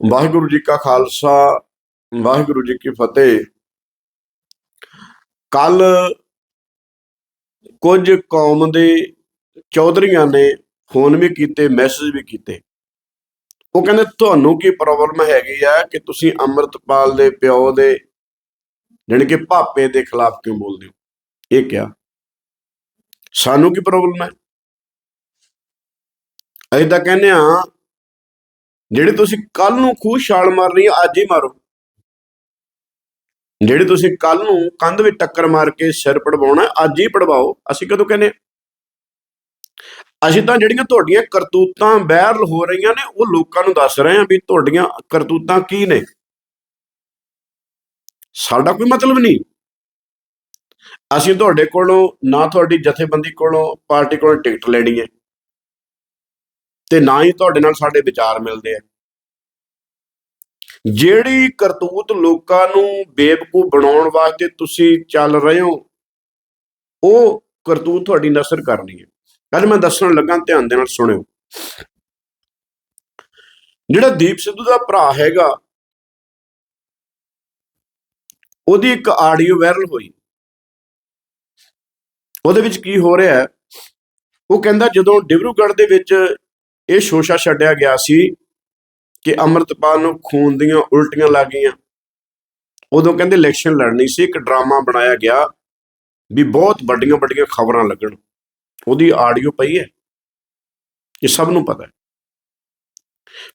ਵਾਹਿਗੁਰੂ ਜੀ ਕਾ ਖਾਲਸਾ, ਵਾਹਿਗੁਰੂ ਜੀ ਕੀ ਫਤਿਹ। ਕੱਲ ਕੁਝ ਕੌਮ ਦੇ ਚੌਧਰੀਆਂ ਨੇ ਫੋਨ ਵੀ ਕੀਤੇ, ਮੈਸੇਜ ਵੀ ਕੀਤੇ। ਉਹ ਕਹਿੰਦੇ, ਤੁਹਾਨੂੰ ਕੀ ਪ੍ਰੋਬਲਮ ਹੈਗੀ ਆ ਕਿ ਤੁਸੀਂ ਅੰਮ੍ਰਿਤਪਾਲ ਦੇ ਪਿਓ ਦੇ, ਜਾਣੀ ਕਿ ਭਾਪੇ ਦੇ ਖਿਲਾਫ ਕਿਉਂ ਬੋਲਦੇ ਹੋ? ਇਹ ਕਿਹਾ, ਸਾਨੂੰ ਕੀ ਪ੍ਰੋਬਲਮ ਹੈ? ਅਸੀਂ ਤਾਂ ਕਹਿੰਦੇ ਆ ਜਿਹੜੇ ਤੁਸੀਂ ਕੱਲ ਨੂੰ ਖੂਹ ਛਾਲ ਮਾਰਨੀ ਆ, ਅੱਜ ਹੀ ਮਾਰੋ। ਜਿਹੜੇ ਤੁਸੀਂ ਕੱਲ ਨੂੰ ਕੰਧ ਵਿੱਚ ਟੱਕਰ ਮਾਰ ਕੇ ਸਿਰ ਪੜਵਾਉਣਾ ਅੱਜ ਹੀ ਪੜਵਾਓ। ਅਸੀਂ ਕਦੋਂ ਕਹਿੰਦੇ ਹਾਂ? ਅਸੀਂ ਤਾਂ ਜਿਹੜੀਆਂ ਤੁਹਾਡੀਆਂ ਕਰਤੂਤਾਂ ਵਾਇਰਲ ਹੋ ਰਹੀਆਂ ਨੇ ਉਹ ਲੋਕਾਂ ਨੂੰ ਦੱਸ ਰਹੇ ਹਾਂ ਵੀ ਤੁਹਾਡੀਆਂ ਕਰਤੂਤਾਂ ਕੀ ਨੇ। ਸਾਡਾ ਕੋਈ ਮਤਲਬ ਨਹੀਂ। ਅਸੀਂ ਤੁਹਾਡੇ ਕੋਲੋਂ ਨਾ ਤੁਹਾਡੀ ਜਥੇਬੰਦੀ ਕੋਲੋਂ ਪਾਰਟੀ ਕੋਲੋਂ ਟਿਕਟ ਲੈਣੀ ਹੈ। ਤੇ ਨਾ ਹੀ ਤੁਹਾਡੇ ਨਾਲ ਸਾਡੇ ਵਿਚਾਰ ਮਿਲਦੇ ਆ। ਜਿਹੜੀ ਕਰਤੂਤ ਲੋਕਾਂ ਨੂੰ ਬੇਵਕੂਫ ਬਣਾਉਣ ਵਾਸਤੇ ਤੁਸੀਂ ਚੱਲ ਰਹੇ ਹੋ, ਉਹ ਕਰਤੂਤ ਤੁਹਾਡੀ ਨਸਰ ਕਰਨੀ ਹੈ। ਅੱਜ ਮੈਂ ਦੱਸਣ ਲੱਗਾ, ਧਿਆਨ ਦੇ ਨਾਲ ਸੁਣਿਓ। ਜਿਹੜਾ ਦੀਪ ਸਿੱਧੂ ਦਾ ਭਰਾ ਹੈਗਾ, ਉਹਦੀ ਇੱਕ ਆਡੀਓ ਵਾਇਰਲ ਹੋਈ। ਉਹਦੇ ਵਿੱਚ ਕੀ ਹੋ ਰਿਹਾ ਹੈ? ਉਹ ਕਹਿੰਦਾ ਜਦੋਂ ਡਿਬਰੂਗੜ੍ਹ ਦੇ ਵਿੱਚ ਇਹ ਸ਼ੋਸ਼ਾ ਛੱਡਿਆ ਗਿਆ ਸੀ ਕਿ ਅੰਮ੍ਰਿਤਪਾਲ ਨੂੰ ਖੂਨ ਦੀਆਂ ਉਲਟੀਆਂ ਲੱਗ ਗਈਆਂ। ਉਦੋਂ ਕਹਿੰਦੇ ਇਲੈਕਸ਼ਨ ਲੜਨੀ ਸੀ, ਇੱਕ ਡਰਾਮਾ ਬਣਾਇਆ ਗਿਆ ਵੀ ਬਹੁਤ ਵੱਡੀਆਂ ਵੱਡੀਆਂ ਖਬਰਾਂ ਲੱਗਣ। ਉਹਦੀ ਆਡੀਓ ਪਈ ਹੈ, ਇਹ ਸਭ ਨੂੰ ਪਤਾ ਹੈ।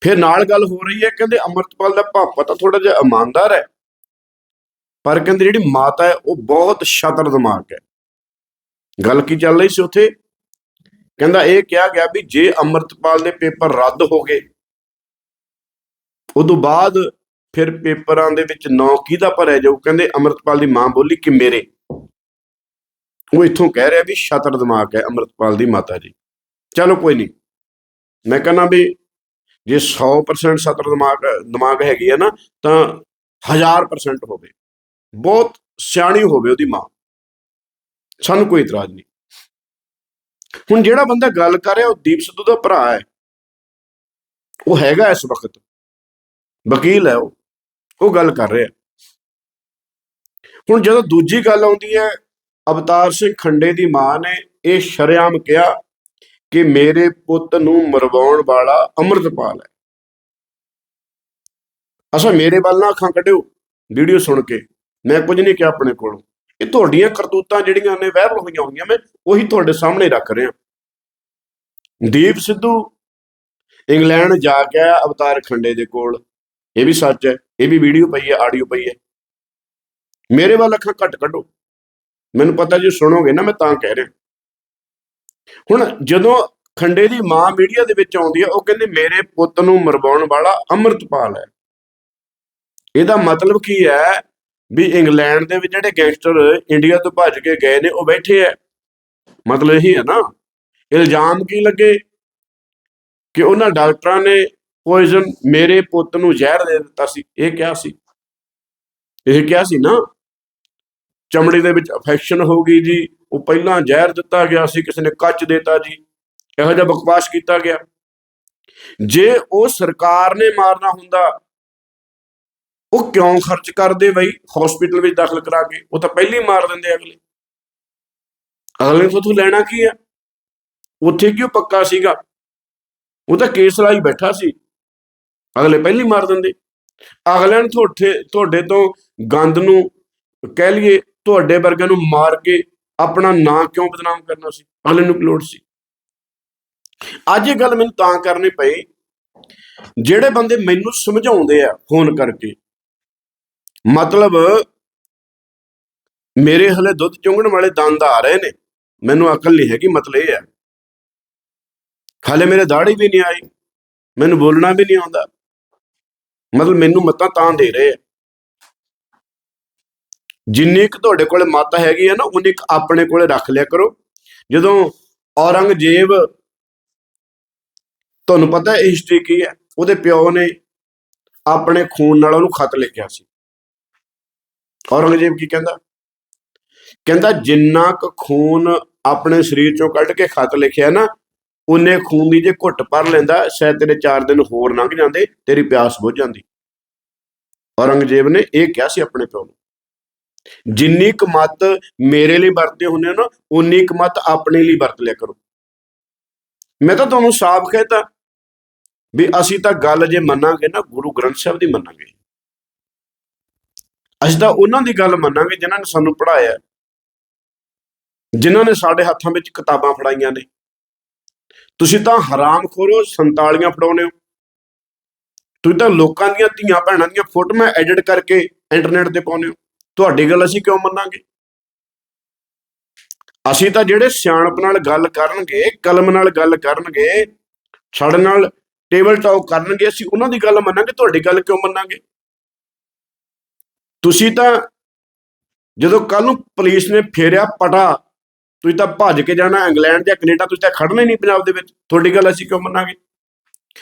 ਫਿਰ ਨਾਲ ਗੱਲ ਹੋ ਰਹੀ ਹੈ, ਕਹਿੰਦੇ ਅੰਮ੍ਰਿਤਪਾਲ ਦਾ ਪਾਪਾ ਤਾਂ ਥੋੜਾ ਜਿਹਾ ਇਮਾਨਦਾਰ ਹੈ, ਪਰ ਕਹਿੰਦੇ ਜਿਹੜੀ ਮਾਤਾ ਹੈ, ਉਹ ਬਹੁਤ ਸ਼ਤਰ ਦਿਮਾਗ ਹੈ। ਗੱਲ ਕੀ ਚੱਲ ਰਹੀ ਸੀ ਉੱਥੇ? ਕਹਿੰਦਾ ਇਹ ਕਿਹਾ ਗਿਆ ਵੀ ਜੇ ਅੰਮ੍ਰਿਤਪਾਲ ਦੇ ਪੇਪਰ ਰੱਦ ਹੋ ਗਏ, ਉਦੋਂ ਬਾਅਦ ਫਿਰ ਪੇਪਰਾਂ ਦੇ ਵਿੱਚ ਨਾਂ ਕਿਹਦਾ ਭਰਿਆ ਜਾਊ? ਕਹਿੰਦੇ ਅੰਮ੍ਰਿਤਪਾਲ ਦੀ ਮਾਂ ਬੋਲੀ ਕਿ ਮੇਰੇ। ਉਹ ਇੱਥੋਂ ਕਹਿ ਰਿਹਾ ਵੀ ਸ਼ਤਰ ਦਿਮਾਗ ਹੈ ਅੰਮ੍ਰਿਤਪਾਲ ਦੀ ਮਾਤਾ ਜੀ। ਚਲੋ ਕੋਈ ਨਹੀਂ, ਮੈਂ ਕਹਿੰਦਾ ਵੀ ਜੇ 100% ਸ਼ਤਰ ਦਿਮਾਗ ਦਿਮਾਗ ਹੈਗੀ ਹੈ ਨਾ, ਤਾਂ 1000% ਹੋਵੇ। ਬਹੁਤ ਸਿਆਣੀ ਹੋਵੇ ਉਹਦੀ ਮਾਂ। ਸਾਨੂੰ ਕੋਈ ਇਤਰਾਜ਼ ਨਹੀਂ। ਹੁਣ ਜਿਹੜਾ ਬੰਦਾ ਗੱਲ ਕਰ ਰਿਹਾ, ਉਹ ਦੀਪ ਸਿੱਧੂ ਦਾ ਭਰਾ ਹੈ। ਉਹ ਹੈਗਾ ਇਸ ਵਕਤ। ਵਕੀਲ ਹੈ ਉਹ। ਉਹ ਗੱਲ ਕਰ ਰਿਹਾ। ਹੁਣ ਜਦੋਂ ਦੂਜੀ ਗੱਲ ਆਉਂਦੀ ਹੈ, ਅਵਤਾਰ ਸਿੰਘ ਖੰਡੇ ਦੀ ਮਾਂ ਨੇ ਇਹ ਸ਼ਰੇਆਮ ਕਿਹਾ ਕਿ ਮੇਰੇ ਪੁੱਤ ਨੂੰ ਮਰਵਾਉਣ ਵਾਲਾ ਅੰਮ੍ਰਿਤਪਾਲ ਹੈ। ਅਸਾ ਮੇਰੇ ਵੱਲ ਨਾ ਅੱਖਾਂ ਕੱਢਿਓ। ਵੀਡੀਓ ਸੁਣ ਕੇ। ਮੈਂ ਕੁਝ ਨਹੀਂ ਕਿਹਾ ਆਪਣੇ ਕੋਲੋਂ। ਇਹ ਤੁਹਾਡੀਆਂ ਕਰਤੂਤਾਂ ਜਿਹੜੀਆਂ ਨੇ ਵਾਇਰਲ ਹੋਈਆਂ ਹੋਈਆਂ ਮੈਂ ਉਹੀ ਤੁਹਾਡੇ ਸਾਹਮਣੇ ਰੱਖ ਰਿਹਾ ਦੀਪ ਸਿੱਧੂ, ਇੰਗਲੈਂਡ ਜਾ ਕੇ ਅਵਤਾਰ ਖੰਡੇ ਦੇ ਕੋਲ। ਇਹ ਵੀ ਸੱਚ ਹੈ, ਇਹ ਵੀ ਵੀਡੀਓ ਪਈ ਹੈ, ਆਡੀਓ ਪਈ ਹੈ। ਮੇਰੇ ਵੱਲ ਅੱਖਾਂ ਘੱਟ ਕੱਢੋ। ਮੈਨੂੰ ਪਤਾ ਜੇ ਸੁਣੋਗੇ ਨਾ, ਮੈਂ ਤਾਂ ਕਹਿ ਰਿਹਾ। ਹੁਣ ਜਦੋਂ ਖੰਡੇ ਦੀ ਮਾਂ ਮੀਡੀਆ ਦੇ ਵਿੱਚ ਆਉਂਦੀ ਹੈ, ਉਹ ਕਹਿੰਦੇ, ਮੇਰੇ ਪੁੱਤ ਨੂੰ ਮਰਵਾਉਣ ਵਾਲਾ ਅੰਮ੍ਰਿਤਪਾਲ ਹੈ। ਇਹਦਾ ਮਤਲਬ ਕੀ ਹੈ ਵੀ ਇੰਗਲੈਂਡ ਦੇ ਵਿੱਚ ਜਿਹੜੇ ਗੈਂਗਸਟਰ ਇੰਡੀਆ ਤੋਂ ਭੱਜ ਕੇ ਗਏ ਨੇ, ਉਹ ਬੈਠੇ ਹੈ ਮਤਲਬ ਇਹੀ ਹੈ ਨਾ। ਇਲਜ਼ਾਮ ਕੀ ਲੱਗੇ? ਕਿ ਉਹਨਾਂ ਡਾਕਟਰਾਂ ਨੇ ਪੋਇਜ਼ਨ ਮੇਰੇ ਪੁੱਤ ਨੂੰ ਜ਼ਹਿਰ ਦੇ ਦਿੱਤਾ ਸੀ। ਇਹ ਕਿਹਾ ਸੀ? ਇਹ ਕਿਹਾ ਸੀ ਨਾ? ਚਮੜੀ ਦੇ ਵਿੱਚ ਇਨਫੈਕਸ਼ਨ ਹੋ ਗਈ ਜੀ। ਉਹ ਪਹਿਲਾਂ ਜ਼ਹਿਰ ਦਿੱਤਾ ਗਿਆ ਸੀ, ਕਿਸੇ ਨੇ ਕੱਚ ਦੇਤਾ ਜੀ। ਇਹੋ ਜਿਹਾ ਬਕਵਾਸ ਕੀਤਾ ਗਿਆ। ਜੇ ਉਹ ਸਰਕਾਰ ਨੇ ਮਾਰਨਾ ਹੁੰਦਾ ਉਹ ਕਿਉਂ ਖਰਚ ਕਰਦੇ ਬਈ? ਹਸਪੀਟਲ ਵਿੱਚ ਦਾਖਲ ਕਰਾ ਕੇ, ਉਹ ਤਾਂ ਪਹਿਲੀ ਮਾਰ ਦਿੰਦੇ ਅਗਲੇ। ਅਗਲੇ ਤੋਂ ਤੂੰ ਲੈਣਾ ਕੀ ਆ? ਉੱਥੇ ਕਿਉਂ ਪੱਕਾ ਸੀਗਾ? ਉਹ ਤਾਂ ਕੇਸ ਲਾਈ ਬੈਠਾ ਸੀ। ਅਗਲੇ ਪਹਿਲੀ ਮਾਰ ਦਿੰਦੇ। ਅਗਲੇ ਨੂੰ ਤੁਹਾਡੇ ਤੁਹਾਡੇ ਤੋਂ ਗੰਦ ਨੂੰ, ਕਹਿ ਲਈਏ, ਤੁਹਾਡੇ ਵਰਗਿਆਂ ਨੂੰ ਮਾਰ ਕੇ ਆਪਣਾ ਨਾਂ ਕਿਉਂ ਬਦਨਾਮ ਕਰਨਾ ਸੀ? ਅਗਲੇ ਨੂੰ ਕੀ ਲੋੜ ਸੀ। ਅੱਜ ਇਹ ਗੱਲ ਮੈਨੂੰ ਤਾਂ ਕਰਨੀ ਪਈ। ਜਿਹੜੇ ਬੰਦੇ ਮੈਨੂੰ ਸਮਝਾਉਂਦੇ ਆ ਫੋਨ ਕਰਕੇ ਮਤਲਬ ਮੇਰੇ ਹਲੇ ਦੁੱਧ ਚੁੰਗਣ ਵਾਲੇ ਦੰਦ ਆ ਰਹੇ ਨੇ। ਮੈਨੂੰ ਅਕਲ ਨਹੀਂ ਹੈਗੀ, ਮਤਲਬ ਇਹ ਹੈ। ਹਲੇ ਮੇਰੇ ਦਾੜੀ ਵੀ ਨਹੀਂ ਆਈ, ਮੈਨੂੰ ਬੋਲਣਾ ਵੀ ਨਹੀਂ ਆਉਂਦਾ। ਮਤਲਬ ਮੈਨੂੰ ਮਤਾਂ ਤਾਂ ਦੇ ਰਹੇ ਆ। ਜਿੰਨੀ ਕੁ ਤੁਹਾਡੇ ਕੋਲੇ ਮਤ ਹੈਗੀ ਹੈ ਨਾ ਉਨੀ ਕੁ ਆਪਣੇ ਕੋਲੇ ਰੱਖ ਲਿਆ ਕਰੋ। ਜਦੋਂ ਔਰੰਗਜ਼ੇਬ, ਤੁਹਾਨੂੰ ਪਤਾ ਹੈ ਹਿਸਟਰੀ ਕੀ ਹੈ, ਉਹਦੇ ਪਿਓ ਨੇ ਆਪਣੇ ਖੂਨ ਨਾਲ ਉਹਨੂੰ ਖਤ ਲਿਖਿਆ ਸੀ। ਔਰੰਗਜ਼ੇਬ ਕੀ ਕਹਿੰਦਾ? ਕਹਿੰਦਾ, ਜਿੰਨਾ ਕੁ ਖੂਨ ਆਪਣੇ ਸਰੀਰ ਚੋਂ ਕੱਢ ਕੇ ਖਤ ਲਿਖਿਆ ਨਾ ਉਹਨੇ ਖੂਨ ਦੀ ਜੇ ਘੁੱਟ ਭਰ ਲੈਂਦਾ, ਸ਼ਾਇਦ ਤੇਰੇ 4 ਦਿਨ ਹੋਰ ਲੰਘ ਜਾਂਦੇ, ਤੇਰੀ ਪਿਆਸ ਬੁੱਝ ਜਾਂਦੀ। ਔਰੰਗਜ਼ੇਬ ਨੇ ਇਹ ਕਿਹਾ ਸੀ ਆਪਣੇ ਪਿਓ ਨੂੰ। ਜਿੰਨੀ ਕੁ ਮਤ ਮੇਰੇ ਲਈ ਵਰਤੇ ਹੁੰਦੇ ਹੋ ਨਾ, ਉਨੀ ਕੁ ਮਤ ਆਪਣੇ ਲਈ ਵਰਤ ਲਿਆ ਕਰੋ। ਮੈਂ ਤਾਂ ਤੁਹਾਨੂੰ ਸਾਫ਼ ਕਹਿਤਾ ਵੀ ਅਸੀਂ ਤਾਂ ਗੱਲ ਜੇ ਮੰਨਾਂਗੇ ਨਾ, ਗੁਰੂ ਗ੍ਰੰਥ ਸਾਹਿਬ ਦੀ ਮੰਨਾਂਗੇ। ਅਸੀਂ ਤਾਂ ਉਹਨਾਂ ਦੀ ਗੱਲ ਮੰਨਾਂਗੇ ਜਿਨ੍ਹਾਂ ਨੇ ਸਾਨੂੰ ਪੜ੍ਹਾਇਆ ਜਿਨ੍ਹਾਂ ਨੇ ਸਾਡੇ ਹੱਥਾਂ ਵਿੱਚ ਕਿਤਾਬਾਂ ਫੜਾਈਆਂ ਨੇ। ਤੁਸੀਂ ਤਾਂ ਹਰਾਮ ਖੋਰੋ ਸੰਤਾਲੀਆਂ ਫੜਾਉਨੇ ਹੋ। ਤੁਸੀਂ ਤਾਂ ਲੋਕਾਂ ਦੀਆਂ ਧੀਆਂ ਭੈਣਾਂ ਦੀਆਂ ਫੋਟੋਆਂ ਐਡਿਟ ਕਰਕੇ ਇੰਟਰਨੈਟ ਤੇ ਪਾਉਂਦੇ ਹੋ। ਤੁਹਾਡੀ ਗੱਲ ਅਸੀਂ ਕਿਉਂ ਮੰਨਾਂਗੇ? ਅਸੀਂ ਤਾਂ ਜਿਹੜੇ ਸਿਆਣਪ ਨਾਲ ਗੱਲ ਕਰਨਗੇ, ਕਲਮ ਨਾਲ ਗੱਲ ਕਰਨਗੇ ਸਾਡੇ ਨਾਲ ਟੇਬਲ ਟਾਕ ਕਰਨਗੇ, ਅਸੀਂ ਉਹਨਾਂ ਦੀ ਗੱਲ ਮੰਨਾਂਗੇ, ਤੁਹਾਡੀ ਗੱਲ ਕਿਉਂ ਮੰਨਾਂਗੇ? ਤੁਸੀਂ ਤਾਂ ਜਦੋਂ ਕੱਲ ਨੂੰ ਪੁਲਿਸ ਨੇ ਫੇਰਿਆ ਪਟਾ, ਤੁਸੀਂ ਤਾਂ ਭੱਜ ਕੇ ਜਾਣਾ ਇੰਗਲੈਂਡ ਜਾਂ ਕੈਨੇਡਾ, ਤੁਸੀਂ ਤਾਂ ਖੜਨਾ ਹੀ ਨਹੀਂ ਪੰਜਾਬ ਦੇ ਵਿੱਚ। ਤੁਹਾਡੀ ਗੱਲ ਅਸੀਂ ਕਿਉਂ ਮੰਨਾਂਗੇ?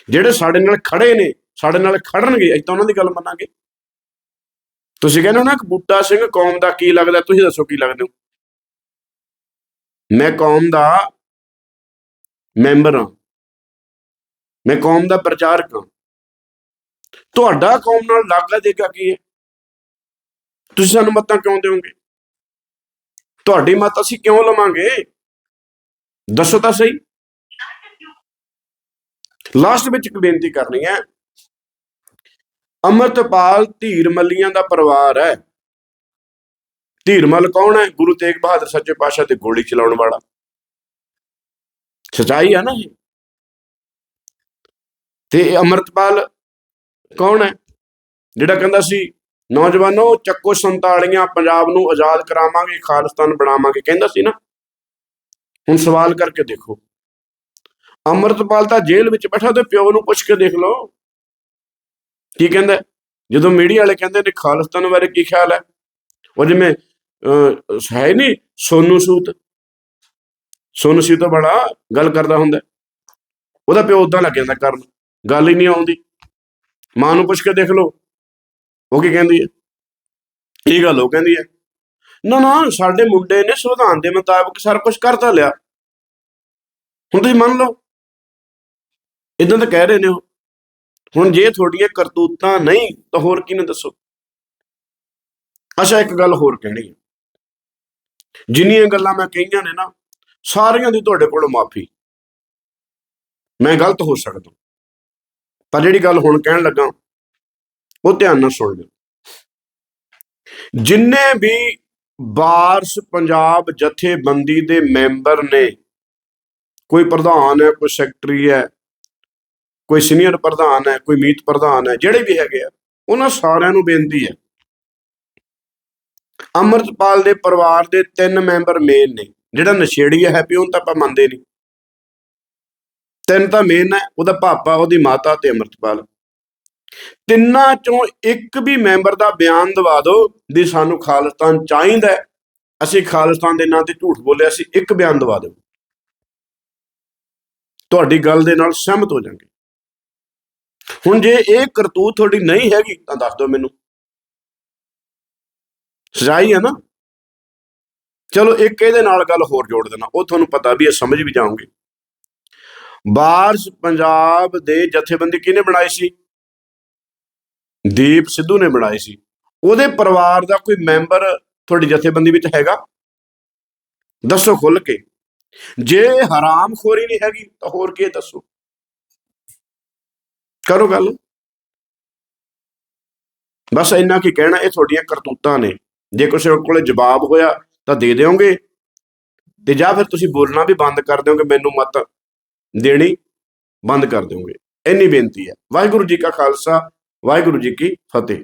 ਜਿਹੜੇ ਸਾਡੇ ਨਾਲ ਖੜੇ ਨੇ, ਸਾਡੇ ਨਾਲ ਖੜਨਗੇ ਅਸੀਂ ਤਾਂ ਉਹਨਾਂ ਦੀ ਗੱਲ ਮੰਨਾਂਗੇ। ਤੁਸੀਂ ਕਹਿੰਦੇ ਹੋ ਨਾ ਕਿ ਬੂਟਾ ਸਿੰਘ ਕੌਮ ਦਾ ਕੀ ਲੱਗਦਾ, ਤੁਸੀਂ ਦੱਸੋ ਕੀ ਲੱਗਦੇ ਹੋ? ਮੈਂ ਕੌਮ ਦਾ ਮੈਂਬਰ ਹਾਂ। ਮੈਂ ਕੌਮ ਦਾ ਪ੍ਰਚਾਰਕ ਹਾਂ। ਤੁਹਾਡਾ ਕੌਮ ਨਾਲ ਲੱਗਦਾ ਦੇਗਾ ਕੀ ਹੈ? ਤੁਸੀਂ ਸਾਨੂੰ ਮਤਾਂ ਕਿਉਂ ਦਿਓਗੇ? ਤੁਹਾਡੀ ਮਤ ਅਸੀਂ ਕਿਉਂ ਲਵਾਂਗੇ? ਦੱਸੋ ਤਾਂ ਸਹੀ। ਲਾਸਟ ਵਿੱਚ ਇੱਕ ਬੇਨਤੀ ਕਰਨੀ ਹੈ। ਅਮਰਤਪਾਲ ਧੀਰ ਮੱਲੀਆਂ ਦਾ ਪਰਿਵਾਰ ਹੈ। ਧੀਰਮਲ ਕੌਣ ਹੈ? ਗੁਰੂ ਤੇਗ ਬਹਾਦਰ ਸੱਚੇ ਪਾਤਸ਼ਾਹ ਤੇ ਗੋਲੀ ਚਲਾਉਣ ਵਾਲਾ। ਸਚਾਈ ਹੈ ਨਾ ਇਹ। ਤੇ ਇਹ ਅਮਰਤਪਾਲ ਕੌਣ ਹੈ? ਜਿਹੜਾ ਕਹਿੰਦਾ ਸੀ ਨੌਜਵਾਨੋ ਚੱਕੋ ਸੰਤਾਲੀਆਂ ਪੰਜਾਬ ਨੂੰ ਆਜ਼ਾਦ ਕਰਾਵਾਂਗੇ ਖਾਲਿਸਤਾਨ ਬਣਾਵਾਂਗੇ ਕਹਿੰਦਾ ਸੀ ਨਾ। ਹੁਣ ਸਵਾਲ ਕਰਕੇ ਦੇਖੋ। ਅਮਰਤਪਾਲ ਤਾਂ ਜੇਲ੍ਹ ਵਿੱਚ ਬੈਠਾ ਤੇ ਪਿਓ ਨੂੰ ਪੁੱਛ ਕੇ ਦੇਖ ਲਓ। ਕੀ ਕਹਿੰਦਾ? ਜਦੋਂ ਮੀਡੀਆ ਵਾਲੇ ਕਹਿੰਦੇ ਨੇ ਖਾਲਿਸਤਾਨ ਬਾਰੇ ਕੀ ਖਿਆਲ ਹੈ? ਉਹ ਜਿਵੇਂ ਅਹ, ਹੈ ਨਹੀਂ ਸੋਨੂ ਸੂਤ ਸੋਨੂ ਸੂਤ ਤਾਂ ਬੜਾ ਗੱਲ ਕਰਦਾ ਹੁੰਦਾ। ਉਹਦਾ ਪਿਓ ਉਦਾਂ ਲੱਗ ਜਾਂਦਾ ਕਰਨ। ਗੱਲ ਹੀ ਨਹੀਂ ਆਉਂਦੀ। ਮਾਂ ਨੂੰ ਪੁੱਛ ਕੇ ਦੇਖ ਲਓ। ਉਹ ਕੀ ਕਹਿੰਦੀ ਹੈ? ਇਹ ਗੱਲ ਉਹ ਕਹਿੰਦੀ ਹੈ। ਨਾ ਨਾ, ਸਾਡੇ ਮੁੰਡੇ ਨੇ ਸੰਵਿਧਾਨ ਦੇ ਮੁਤਾਬਕ ਸਾਰਾ ਕੁਝ ਕਰ ਤਾਂ ਲਿਆ। ਹੁਣ ਤੁਸੀਂ ਮੰਨ ਲਓ ਇਦਾਂ ਤਾਂ ਕਹਿ ਰਹੇ ਨੇ ਉਹ। ਹੁਣ ਜੇ ਤੁਹਾਡੀਆਂ ਕਰਤੂਤਾਂ ਨਹੀਂ, ਤਾਂ ਹੋਰ ਕਿਹਨੇ ਦੱਸੋ? ਅੱਛਾ, ਇੱਕ ਗੱਲ ਹੋਰ ਕਹਿਣੀ ਹੈ। ਜਿੰਨੀਆਂ ਗੱਲਾਂ ਮੈਂ ਕਹੀਆਂ ਨੇ ਨਾ, ਸਾਰੀਆਂ ਦੀ ਤੁਹਾਡੇ ਕੋਲ ਮਾਫੀ। ਮੈਂ ਗਲਤ ਹੋ ਸਕਦਾ। ਪਰ ਜਿਹੜੀ ਗੱਲ ਹੁਣ ਕਹਿਣ ਲੱਗਾ ਉਹ ਧਿਆਨ ਨਾਲ ਸੁਣ ਲਿਓ। ਜਿੰਨੇ ਵੀ ਬਾਰਸ ਪੰਜਾਬ ਜਥੇਬੰਦੀ ਦੇ ਮੈਂਬਰ ਨੇ, ਕੋਈ ਪ੍ਰਧਾਨ ਹੈ, ਕੋਈ ਸੈਕਟਰੀ ਹੈ, ਕੋਈ ਸੀਨੀਅਰ ਪ੍ਰਧਾਨ ਹੈ, ਕੋਈ ਮੀਤ ਪ੍ਰਧਾਨ ਹੈ, ਜਿਹੜੇ ਵੀ ਹੈਗੇ ਆ, ਉਹਨਾਂ ਸਾਰਿਆਂ ਨੂੰ ਬੇਨਤੀ ਹੈ। ਅਮਰਤਪਾਲ ਦੇ ਪਰਿਵਾਰ ਦੇ ਤਿੰਨ ਮੈਂਬਰ ਮੇਨ ਨੇ, ਜਿਹੜਾ ਨਸ਼ੇੜੀ ਹੈ, ਹੈਪੀ, ਉਹਨੂੰ ਤਾਂ ਆਪਾਂ ਮੰਨਦੇ ਨਹੀਂ। ਤਿੰਨ ਤਾਂ ਮੇਨ ਹੈ, ਉਹਦਾ ਪਾਪਾ, ਉਹਦੀ ਮਾਤਾ ਤੇ ਅਮਰਤਪਾਲ। ਤਿੰਨਾਂ ਚੋਂ ਇੱਕ ਵੀ ਮੈਂਬਰ ਦਾ ਬਿਆਨ ਦਵਾ ਦਿਓ ਵੀ ਸਾਨੂੰ ਖਾਲਿਸਤਾਨ ਚਾਹੀਦਾ ਅਸੀਂ ਖਾਲਿਸਤਾਨ ਦੇ ਨਾਂ ਤੇ ਝੂਠ ਬੋਲਿਆ ਸੀ, ਇੱਕ ਬਿਆਨ ਦਵਾ ਦਿਓ। ਤੁਹਾਡੀ ਗੱਲ ਦੇ ਨਾਲ ਸਹਿਮਤ ਹੋ ਜਾਵਾਂਗੇ ਹੁਣ ਜੇ ਇਹ ਕਰਤੂਤ ਤੁਹਾਡੀ ਨਹੀਂ ਹੈਗੀ ਤਾਂ ਦੱਸ ਦਿਓ ਮੈਨੂੰ। ਸਜਾਈ ਹੈ ਨਾ? ਚਲੋ ਇੱਕ ਇਹਦੇ ਨਾਲ ਗੱਲ ਹੋਰ ਜੋੜ ਦੇਣਾ ਉਹ ਤੁਹਾਨੂੰ ਪਤਾ ਵੀ ਇਹ ਸਮਝ ਵੀ ਜਾਓਗੇ। ਬਾਰਸ ਪੰਜਾਬ ਦੇ ਜਥੇਬੰਦੀ ਕਿਹਨੇ ਬਣਾਈ ਸੀ? ਦੀਪ ਸਿੱਧੂ ਨੇ ਬਣਾਏ ਸੀ। ਉਹਦੇ ਪਰਿਵਾਰ ਦਾ ਕੋਈ ਮੈਂਬਰ ਤੁਹਾਡੀ ਜਥੇਬੰਦੀ ਵਿੱਚ ਹੈਗਾ? ਦੱਸੋ ਖੁੱਲ ਕੇ। ਜੇ ਹਰਾਮਖੋਰੀ ਨਹੀਂ ਹੈਗੀ, ਤਾਂ ਹੋਰ ਕੀ ਦੱਸੋ। ਕਰੋ ਗੱਲ। ਬਸ ਇੰਨਾ ਕੀ ਕਹਿਣਾ, ਇਹ ਤੁਹਾਡੀਆਂ ਕਰਤੂਤਾਂ ਨੇ। ਜੇ ਕਿਸੇ ਕੋਲੇ ਜਵਾਬ ਹੋਇਆ, ਤਾਂ ਦੇ ਦਿਓਗੇ। ਤੇ ਜਾਂ ਫਿਰ ਤੁਸੀਂ ਬੋਲਣਾ ਵੀ ਬੰਦ ਕਰ ਦਿਓਗੇ, ਮੈਨੂੰ ਮਤ ਦੇਣੀ, ਬੰਦ ਕਰ ਦਿਓਗੇ। ਇੰਨੀ ਬੇਨਤੀ ਹੈ। ਵਾਹਿਗੁਰੂ ਜੀ ਕਾ ਖਾਲਸਾ ਵਾਹਿਗੁਰੂ ਜੀ ਕੀ ਫਤਿਹ।